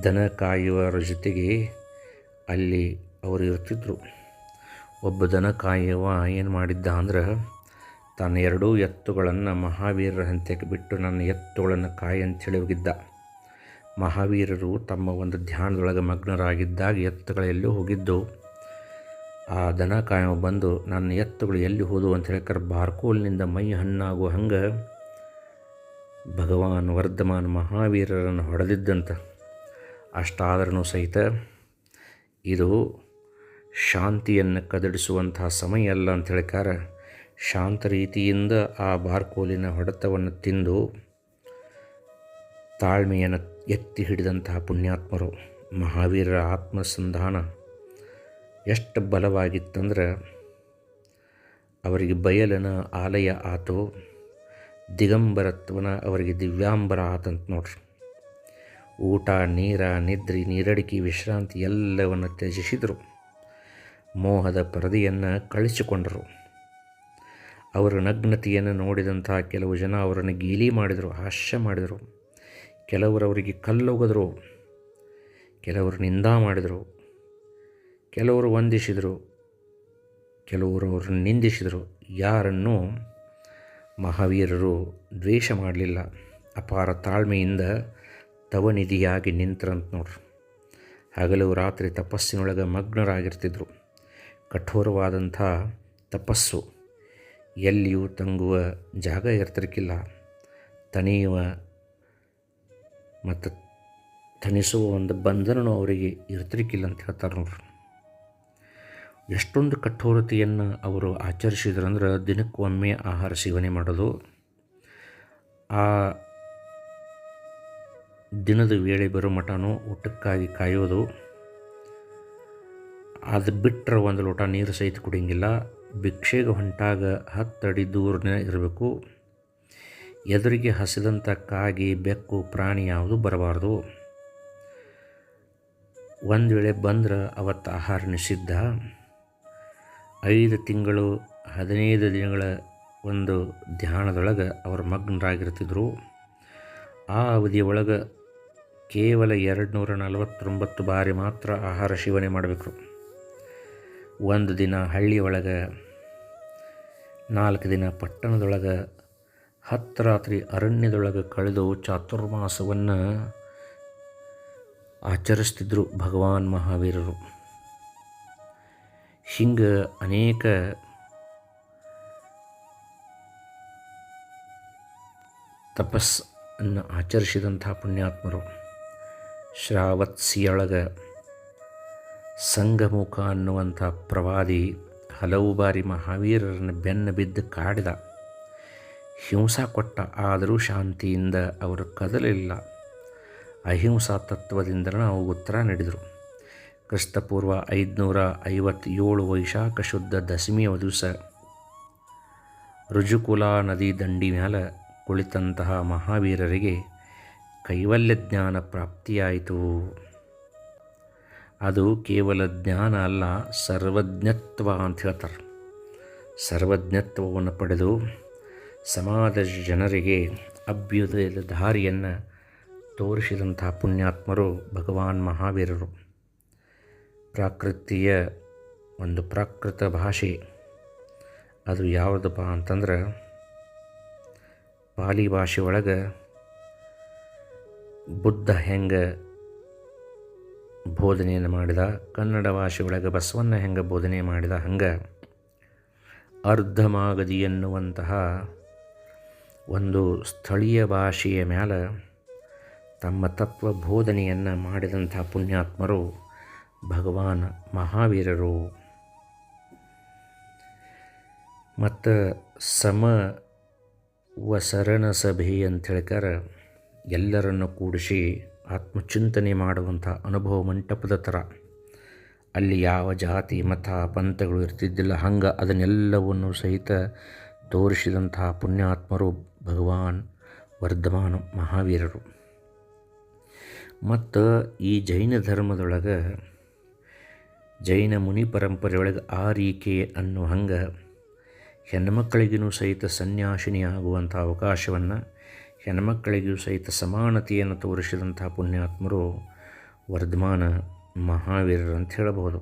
ದನ ಕಾಯುವರ ಜೊತೆಗೆ ಅಲ್ಲಿ ಅವರು ಇರ್ತಿದ್ರು ಒಬ್ಬ ದನ ಕಾಯುವ ಏನು ಮಾಡಿದ್ದ ಅಂದ್ರೆ ತನ್ನ ಎರಡೂ ಎತ್ತುಗಳನ್ನು ಮಹಾವೀರರ ಹಂತಕ್ಕೆ ಬಿಟ್ಟು ನನ್ನ ಎತ್ತುಗಳನ್ನು ಕಾಯಿ ಅಂತೇಳಿ ಹೋಗಿದ್ದ. ಮಹಾವೀರರು ತಮ್ಮ ಒಂದು ಧ್ಯಾನದೊಳಗೆ ಮಗ್ನರಾಗಿದ್ದಾಗ ಎತ್ತುಗಳೆಲ್ಲೂ ಹೋಗಿದ್ದು ಆ ದನ ಕಾಯವ ಬಂದು ನನ್ನ ಎತ್ತುಗಳು ಎಲ್ಲಿ ಹೋದವು ಅಂತ ಹೇಳ್ಕರ ಬಾರ್ಕೋಲ್ನಿಂದ ಮೈ ಹಣ್ಣಾಗುವ ಹಂಗೆ ಭಗವಾನ್ ವರ್ಧಮಾನ್ ಮಹಾವೀರರನ್ನು ಹೊಡೆದಿದ್ದಂತ ಅಷ್ಟಾದರೂ ಸಹಿತ ಇದು ಶಾಂತಿಯನ್ನು ಕದಡಿಸುವಂತಹ ಸಮಯ ಅಲ್ಲ ಅಂತ ಹೇಳ್ಕಾರ ಶಾಂತ ರೀತಿಯಿಂದ ಆ ಬಾರ್ಕೋಲಿನ ಹೊಡೆತವನ್ನು ತಿಂದು ತಾಳ್ಮೆಯನ್ನು ಎತ್ತಿ ಹಿಡಿದಂತಹ ಪುಣ್ಯಾತ್ಮರು ಮಹಾವೀರರ ಆತ್ಮಸಂಧಾನ ಎಷ್ಟು ಬಲವಾಗಿತ್ತಂದ್ರೆ ಅವರಿಗೆ ಬಯಲನ ಆಲಯ ಆತು, ದಿಗಂಬರತ್ವನ ಅವರಿಗೆ ದಿವ್ಯಾಂಬರ ಆತಂತ ನೋಡ್ರಿ. ಊಟ, ನೀರ, ನಿದ್ರೆ, ನೀರಡಿಕೆ, ವಿಶ್ರಾಂತಿ ಎಲ್ಲವನ್ನು ತ್ಯಜಿಸಿದರು. ಮೋಹದ ಪರದೆಯನ್ನು ಕಳಿಸಿಕೊಂಡರು. ಅವರ ನಗ್ನತೆಯನ್ನು ನೋಡಿದಂತಹ ಕೆಲವು ಜನ ಅವರನ್ನು ಗೀಲಿ ಮಾಡಿದರು, ಹಾಸ್ಯ ಮಾಡಿದರು. ಕೆಲವರು ಅವರಿಗೆ ಕಲ್ಲೊಗೆದರು. ಕೆಲವರು ನಿಂದ ಮಾಡಿದರು. ಕೆಲವರು ವಂದಿಸಿದರು, ಕೆಲವರು ಅವರನ್ನು ನಿಂದಿಸಿದರು. ಯಾರನ್ನು ಮಹಾವೀರರು ದ್ವೇಷ ಮಾಡಲಿಲ್ಲ. ಅಪಾರ ತಾಳ್ಮೆಯಿಂದ ತವನಿಧಿಯಾಗಿ ನಿಂತರಂತ ನೋಡ್ರಿ. ಹಗಲು ರಾತ್ರಿ ತಪಸ್ಸಿನೊಳಗೆ ಮಗ್ನರಾಗಿರ್ತಿದ್ರು. ಕಠೋರವಾದಂಥ ತಪಸ್ಸು. ಎಲ್ಲಿಯೂ ತಂಗುವ ಜಾಗ ಇರ್ತಿರ್ಕಿಲ್ಲ. ತಣಿಯುವ ಮತ್ತು ತಣಿಸುವ ಒಂದು ಬಂಧನೂ ಅವರಿಗೆ ಇರ್ತಿರ್ಕಿಲ್ಲ ಅಂತ ಹೇಳ್ತಾರೆ ನೋಡ್ರಿ. ಎಷ್ಟೊಂದು ಕಠೋರತೆಯನ್ನು ಅವರು ಆಚರಿಸಿದ್ರಂದ್ರೆ ದಿನಕ್ಕೊಮ್ಮೆ ಆಹಾರ ಸೇವನೆ ಮಾಡೋದು. ಆ ದಿನದ ವೇಳೆ ಬರೋ ಮಠನೂ ಊಟಕ್ಕಾಗಿ ಕಾಯೋದು. ಅದು ಬಿಟ್ಟರೆ ಒಂದು ಲೋಟ ನೀರು ಸಹಿತ ಕುಡಿಯಂಗಿಲ್ಲ. ಭಿಕ್ಷೆಗೆ ಹೊಂಟಾಗ ಹತ್ತಡಿ ದೂರನೇ ಇರಬೇಕು. ಎದುರಿಗೆ ಹಸಿದಂಥ ಕಾಗಿ, ಬೆಕ್ಕು, ಪ್ರಾಣಿ ಯಾವುದು ಬರಬಾರ್ದು. ಒಂದು ವೇಳೆ ಬಂದ್ರೆ ಅವತ್ತು ಆಹಾರ ನಿಷಿದ್ಧ. ಐದು ತಿಂಗಳು, ಹದಿನೈದು ದಿನಗಳ ಒಂದು ಧ್ಯಾನದೊಳಗೆ ಅವರು ಮಗ್ನರಾಗಿರ್ತಿದ್ರು. ಆ ಅವಧಿಯೊಳಗೆ ಕೇವಲ ಎರಡು ನೂರ ನಲವತ್ತೊಂಬತ್ತು ಬಾರಿ ಮಾತ್ರ ಆಹಾರ ಸೇವನೆ ಮಾಡಬೇಕು. ಒಂದು ದಿನ ಹಳ್ಳಿಯೊಳಗೆ ನಾಲ್ಕು ದಿನ ಪಟ್ಟಣದೊಳಗೆ, ಹತ್ತು ರಾತ್ರಿ ಅರಣ್ಯದೊಳಗೆ ಕಳೆದು ಚಾತುರ್ಮಾಸವನ್ನು ಆಚರಿಸ್ತಿದ್ರು ಭಗವಾನ್ ಮಹಾವೀರರು. ಹಿಂಗೆ ಅನೇಕ ತಪಸ್ಸನ್ನು ಆಚರಿಸಿದಂಥ ಪುಣ್ಯಾತ್ಮರು ಶ್ರಾವತ್ಸಿಯೊಳಗ ಸಂಗಮುಖ ಅನ್ನುವಂಥ ಪ್ರವಾದಿ ಹಲವು ಬಾರಿ ಮಹಾವೀರರನ್ನು ಬೆನ್ನು ಬಿದ್ದು ಕಾಡಿದ. ಹಿಂಸಾ ಕೊಟ್ಟ ಆದರೂ ಶಾಂತಿಯಿಂದ ಅವರು ಕದಲಿಲ್ಲ. ಅಹಿಂಸಾ ತತ್ವದಿಂದಲೂ ನಾವು ಉತ್ತರ ನೀಡಿದರು. ಕ್ರಿಸ್ತಪೂರ್ವ ಐದುನೂರ ಐವತ್ತೇಳು ವೈಶಾಖ ಶುದ್ಧ ದಶಮಿಯ ದಿವಸ. ರುಜುಕುಲಾ ನದಿ ದಂಡಿ ಮೇಲೆ ಕುಳಿತಂತಹ ಮಹಾವೀರರಿಗೆ ಕೈವಲ್ಯ ಜ್ಞಾನ ಪ್ರಾಪ್ತಿಯಾಯಿತು. ಅದು ಕೇವಲ ಜ್ಞಾನ ಅಲ್ಲ, ಸರ್ವಜ್ಞತ್ವ ಅಂತ ಹೇಳ್ತಾರೆ. ಸರ್ವಜ್ಞತ್ವವನ್ನು ಪಡೆದು ಸಮಾಜ ಜನರಿಗೆ ಅಭ್ಯುದಯದ ದಾರಿಯನ್ನು ತೋರಿಸಿದಂತಹ ಪುಣ್ಯಾತ್ಮರು ಭಗವಾನ್ ಮಹಾವೀರರು. ಪ್ರಾಕೃತಿಯ ಒಂದು ಪ್ರಾಕೃತ ಭಾಷೆ. ಅದು ಯಾವುದಪ್ಪ ಅಂತಂದ್ರೆ ಪಾಲಿ ಭಾಷೆ ಒಳಗೆ ಬುದ್ಧ ಹೆಂಗೆ ಬೋಧನೆಯನ್ನು ಮಾಡಿದ, ಕನ್ನಡ ಭಾಷೆ ಒಳಗೆ ಬಸವಣ್ಣ ಹೆಂಗೆ ಬೋಧನೆ ಮಾಡಿದ ಹಂಗೆ ಅರ್ಧಮಾಗದಿ ಎನ್ನುವಂತಹ ಒಂದು ಸ್ಥಳೀಯ ಭಾಷೆಯ ಮೇಲೆ ತಮ್ಮ ತತ್ವ ಬೋಧನೆಯನ್ನು ಮಾಡಿದಂಥ ಪುಣ್ಯಾತ್ಮರು ಭಗವಾನ್ ಮಹಾವೀರರು. ಮತ್ತು ಸಮ ವಸರಣ ಸಭೆ ಅಂತ ಹೇಳ್ಕಾರ ಎಲ್ಲರನ್ನು ಕೂಡಿಸಿ ಆತ್ಮಚಿಂತನೆ ಮಾಡುವಂಥ ಅನುಭವ ಮಂಟಪದ ಥರ. ಅಲ್ಲಿ ಯಾವ ಜಾತಿ, ಮತ, ಪಂಥಗಳು ಇರ್ತಿದ್ದಿಲ್ಲ, ಹಂಗೆ ಅದನ್ನೆಲ್ಲವನ್ನು ಸಹಿತ ತೋರಿಸಿದಂತಹ ಪುಣ್ಯಾತ್ಮರು ಭಗವಾನ್ ವರ್ಧಮಾನ ಮಹಾವೀರರು. ಮತ್ತು ಈ ಜೈನ ಧರ್ಮದೊಳಗೆ ಜೈನ ಮುನಿ ಪರಂಪರೆಯೊಳಗೆ ಆರೀಕೆ ಅನ್ನೋ ಹಂಗೆ ಹೆಣ್ಮಕ್ಕಳಿಗೂ ಸಹಿತ ಸನ್ಯಾಸಿನಿ ಆಗುವಂಥ ಅವಕಾಶವನ್ನು ಹೆಣ್ಮಕ್ಕಳಿಗೂ ಸಹಿತ ಸಮಾನತೆಯನ್ನು ತೋರಿಸಿದಂಥ ಪುಣ್ಯಾತ್ಮರು ವರ್ಧಮಾನ ಮಹಾವೀರರು ಅಂತ ಹೇಳಬಹುದು.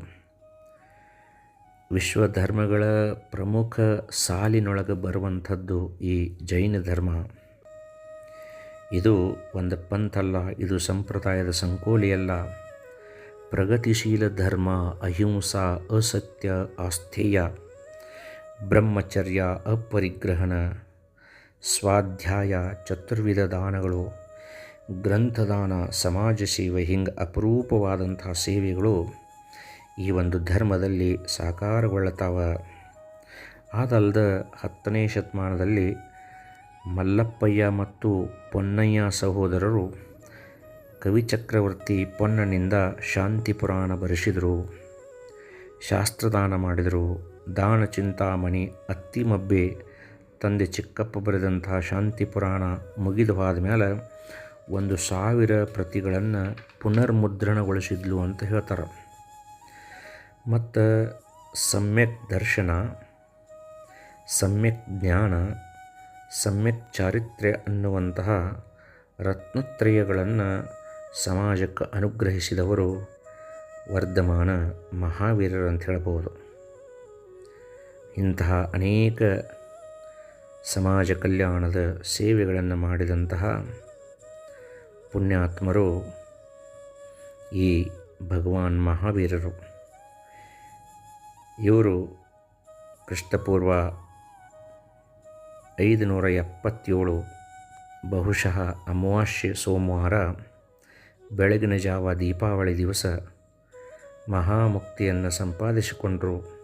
ವಿಶ್ವ ಧರ್ಮಗಳ ಪ್ರಮುಖ ಸಾಲಿನೊಳಗೆ ಬರುವಂಥದ್ದು ಈ ಜೈನ ಧರ್ಮ. ಇದು ಒಂದು ಪಂಥಲ್ಲ, ಇದು ಸಂಪ್ರದಾಯದ ಸಂಕೋಲೆಯಲ್ಲ. ಪ್ರಗತಿಶೀಲ ಧರ್ಮ, ಅಹಿಂಸಾ, ಅಸತ್ಯ, ಆಸ್ಥೇಯ, ಬ್ರಹ್ಮಚರ್ಯ, ಅಪರಿಗ್ರಹಣ, ಸ್ವಾಧ್ಯಾಯ, ಚತುರ್ವಿಧ ದಾನಗಳು, ಗ್ರಂಥದಾನ, ಸಮಾಜ ಸೇವೆ ಹಿಂಗೆ ಅಪರೂಪವಾದಂಥ ಸೇವೆಗಳು ಈ ಒಂದು ಧರ್ಮದಲ್ಲಿ ಸಾಕಾರಗೊಳ್ಳುತ್ತಾವ ಆದಲ್ದ ಹತ್ತನೇ ಶತಮಾನದಲ್ಲಿ ಮಲ್ಲಪ್ಪಯ್ಯ ಮತ್ತು ಪೊನ್ನಯ್ಯ ಸಹೋದರರು ಕವಿಚಕ್ರವರ್ತಿ ಪೊನ್ನನಿಂದ ಶಾಂತಿ ಪುರಾಣ ಬರೆಸಿದರು. ಶಾಸ್ತ್ರದಾನ ಮಾಡಿದರು. ದಾನ ಚಿಂತಾಮಣಿ ಅತ್ತಿಮಬ್ಬೆ ತಂದೆ ಚಿಕ್ಕಪ್ಪ ಬರೆದಂತಹ ಶಾಂತಿ ಪುರಾಣ ಮುಗಿದು ಮೇಲೆ ಒಂದು ಸಾವಿರ ಪ್ರತಿಗಳನ್ನು ಪುನರ್ಮುದ್ರಣಗೊಳಿಸಿದ್ಲು ಅಂತ ಹೇಳ್ತಾರೆ. ಮತ್ತು ಸಮ್ಯಕ್ ದರ್ಶನ, ಸಮ್ಯಕ್ ಜ್ಞಾನ, ಸಮ್ಯಕ್ ಚಾರಿತ್ರ್ಯ ಅನ್ನುವಂತಹ ರತ್ನತ್ರಯಗಳನ್ನು ಸಮಾಜಕ್ಕೆ ಅನುಗ್ರಹಿಸಿದವರು ವರ್ಧಮಾನ ಮಹಾವೀರರು ಅಂತ ಹೇಳ್ಬೋದು. ಇಂತಹ ಅನೇಕ ಸಮಾಜ ಕಲ್ಯಾಣದ ಸೇವೆಗಳನ್ನು ಮಾಡಿದಂತಹ ಪುಣ್ಯಾತ್ಮರು ಈ ಭಗವಾನ್ ಮಹಾವೀರರು. ಇವರು ಕ್ರಿಸ್ತಪೂರ್ವ ಐದು ನೂರ ಎಪ್ಪತ್ತೇಳು ಬಹುಶಃ ಅಮಾವಾಸ್ಯೆ ಸೋಮವಾರ ಬೆಳಗಿನ ಜಾವ ದೀಪಾವಳಿ ದಿವಸ ಮಹಾಮುಕ್ತಿಯನ್ನು ಸಂಪಾದಿಸಿಕೊಂಡರು.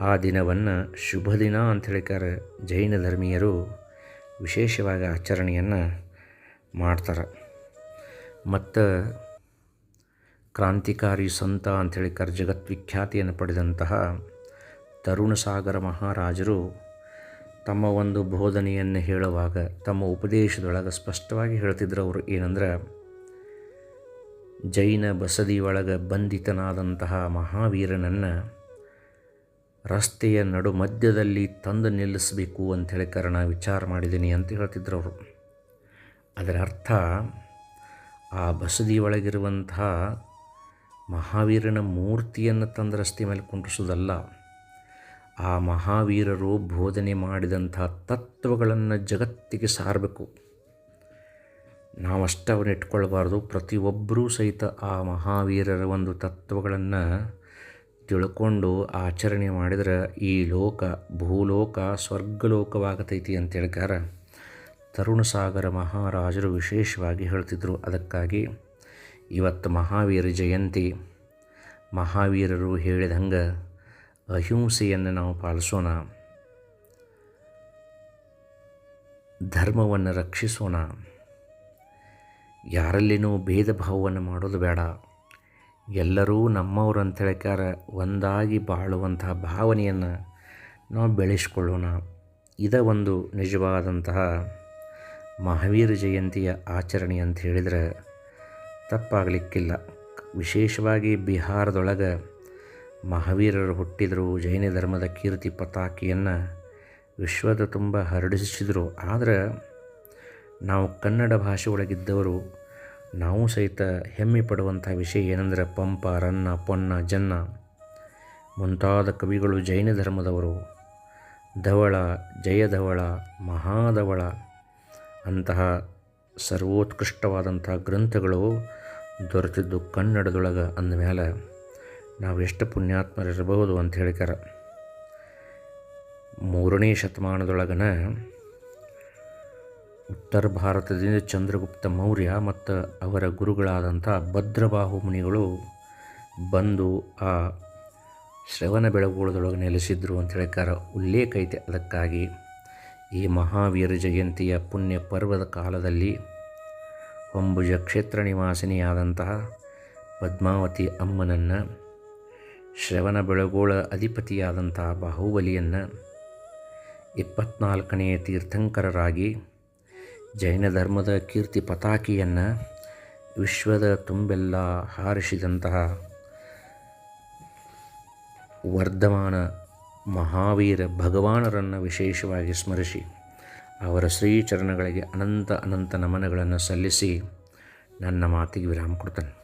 ಆ ದಿನವನ್ನು ಶುಭ ದಿನ ಅಂತ ಹೇಳಿಕಾರ ಜೈನ ಧರ್ಮೀಯರು. ವಿಶೇಷವಾಗಿ ಆಚರಣೆಯನ್ನು ಮಾಡ್ತಾರೆ. ಮತ್ತು ಕ್ರಾಂತಿಕಾರಿ ಸಂತ ಅಂತ ಹೇಳಿಕಾರ ಜಗತ್ವಿಖ್ಯಾತಿಯನ್ನು ಪಡೆದಂತಹ ತರುಣ ಸಾಗರ ಮಹಾರಾಜರು ತಮ್ಮ ಒಂದು ಬೋಧನೆಯನ್ನು ಹೇಳುವಾಗ, ತಮ್ಮ ಉಪದೇಶದೊಳಗೆ ಸ್ಪಷ್ಟವಾಗಿ ಹೇಳ್ತಿದ್ರು ಅವರು ಏನಂದ್ರೆ ಜೈನ ಬಸದಿ ಒಳಗೆ ಬಂಧಿತನಾದಂತಹ ಮಹಾವೀರನನ್ನು ರಸ್ತೆಯ ನಡು ಮಧ್ಯದಲ್ಲಿ ತಂದು ನಿಲ್ಲಿಸಬೇಕು ಅಂಥೇಳಿ ಕಾರಣ ವಿಚಾರ ಮಾಡಿದ್ದೀನಿ ಅಂತ ಹೇಳ್ತಿದ್ರು ಅವರು. ಅದರ ಅರ್ಥ ಆ ಬಸದಿ ಒಳಗಿರುವಂತಹ ಮಹಾವೀರನ ಮೂರ್ತಿಯನ್ನು ತಂದು ರಸ್ತೆ ಮೇಲೆ ಕುಂಡ್ರಿಸೋದಲ್ಲ ಆ ಮಹಾವೀರರು ಬೋಧನೆ ಮಾಡಿದಂಥ ತತ್ವಗಳನ್ನು ಜಗತ್ತಿಗೆ ಸಾರಬೇಕು. ನಾವಷ್ಟೇ ಅವ್ರನ್ನ ಇಟ್ಕೊಳ್ಬಾರ್ದು. ಪ್ರತಿಯೊಬ್ಬರೂ ಸಹಿತ ಆ ಮಹಾವೀರರ ಒಂದು ತತ್ವಗಳನ್ನು ತಿಳ್ಕೊಂಡು ಆಚರಣೆ ಮಾಡಿದ್ರೆ ಈ ಲೋಕ, ಭೂಲೋಕ, ಸ್ವರ್ಗಲೋಕವಾಗತೈತಿ ಅಂತ ಹೇಳ್ಕಾರ ತರುಣ ಸಾಗರ ಮಹಾರಾಜರು ವಿಶೇಷವಾಗಿ ಹೇಳ್ತಿದ್ರು. ಅದಕ್ಕಾಗಿ ಇವತ್ತು ಮಹಾವೀರ ಜಯಂತಿ, ಮಹಾವೀರರು ಹೇಳಿದಂಗೆ ಅಹಿಂಸೆಯನ್ನು ನಾವು ಪಾಲಿಸೋಣ, ಧರ್ಮವನ್ನು ರಕ್ಷಿಸೋಣ. ಯಾರಲ್ಲಿನೂ ಭೇದ ಭಾವವನ್ನು ಮಾಡೋದು ಬೇಡ. ಎಲ್ಲರೂ ನಮ್ಮವರು ಅಂತ ಹೇಳ್ಕಾರ ಒಂದಾಗಿ ಬಾಳುವಂತಹ ಭಾವನೆಯನ್ನು ನಾವು ಬೆಳೆಸ್ಕೊಳ್ಳೋಣ. ಇದ ಒಂದು ನಿಜವಾದಂತಹ ಮಹಾವೀರ ಜಯಂತಿಯ ಆಚರಣೆ ಅಂತ ಹೇಳಿದರೆ ತಪ್ಪಾಗಲಿಕ್ಕಿಲ್ಲ. ವಿಶೇಷವಾಗಿ ಬಿಹಾರದೊಳಗೆ ಮಹಾವೀರರು ಹುಟ್ಟಿದರು, ಜೈನ ಧರ್ಮದ ಕೀರ್ತಿ ಪತಾಕಿಯನ್ನು ವಿಶ್ವದ ತುಂಬ ಹರಡಿಸಿದರು. ಆದರೆ ನಾವು ಕನ್ನಡ ಭಾಷೆ ಒಳಗಿದ್ದವರು, ನಾವು ಸಹಿತ ಹೆಮ್ಮೆ ಪಡುವಂಥ ವಿಷಯ ಏನೆಂದರೆ ಪಂಪ, ರನ್ನ, ಪೊನ್ನ, ಜನ್ನ. ಮುಂತಾದ ಕವಿಗಳು ಜೈನ ಧರ್ಮದವರು. ಧವಳ, ಜಯಧವಳ, ಮಹಾಧವಳ ಅಂತಹ ಸರ್ವೋತ್ಕೃಷ್ಟವಾದಂಥ ಗ್ರಂಥಗಳು ದೊರೆತಿದ್ದು ಕನ್ನಡದೊಳಗೆ ಅಂದಮೇಲೆ ನಾವು ಎಷ್ಟು ಪುಣ್ಯಾತ್ಮರಿರಬಹುದು ಅಂತ ಹೇಳಿಕಾರ ಮೂರನೇ ಶತಮಾನದೊಳಗನ ಉತ್ತರ ಭಾರತದಿಂದ ಚಂದ್ರಗುಪ್ತ ಮೌರ್ಯ ಮತ್ತು ಅವರ ಗುರುಗಳಾದಂಥ ಭದ್ರಬಾಹು ಮುನಿಗಳು ಬಂದು ಆ ಶ್ರವಣ ಬೆಳಗೋಳದೊಳಗೆ ನೆಲೆಸಿದ್ರು ಅಂತ ಹೇಳ್ಕಾರ ಉಲ್ಲೇಖ ಐತೆ. ಅದಕ್ಕಾಗಿ ಈ ಮಹಾವೀರ ಜಯಂತಿಯ ಪುಣ್ಯ ಪರ್ವದ ಕಾಲದಲ್ಲಿ ಹೊಂಬುಜ ಕ್ಷೇತ್ರ ನಿವಾಸಿನಿಯಾದಂತಹ ಪದ್ಮಾವತಿ ಅಮ್ಮನನ್ನು, ಶ್ರವಣ ಬೆಳಗೋಳ ಅಧಿಪತಿಯಾದಂತಹ ಬಾಹುಬಲಿಯನ್ನು ಇಪ್ಪತ್ನಾಲ್ಕನೆಯ ತೀರ್ಥಂಕರರಾಗಿ ಜೈನ ಧರ್ಮದ ಕೀರ್ತಿ ಪತಾಕಿಯನ್ನು ವಿಶ್ವದ ತುಂಬೆಲ್ಲ ಹಾರಿಸಿದಂತಹ ವರ್ಧಮಾನ ಮಹಾವೀರ ಭಗವಾನರನ್ನು ವಿಶೇಷವಾಗಿ ಸ್ಮರಿಸಿ, ಅವರ ಶ್ರೀಚರಣಗಳಿಗೆ ಅನಂತ ಅನಂತ ನಮನಗಳನ್ನು ಸಲ್ಲಿಸಿ ನನ್ನ ಮಾತಿಗೆ ವಿರಾಮ ಕೊಡ್ತಾನೆ.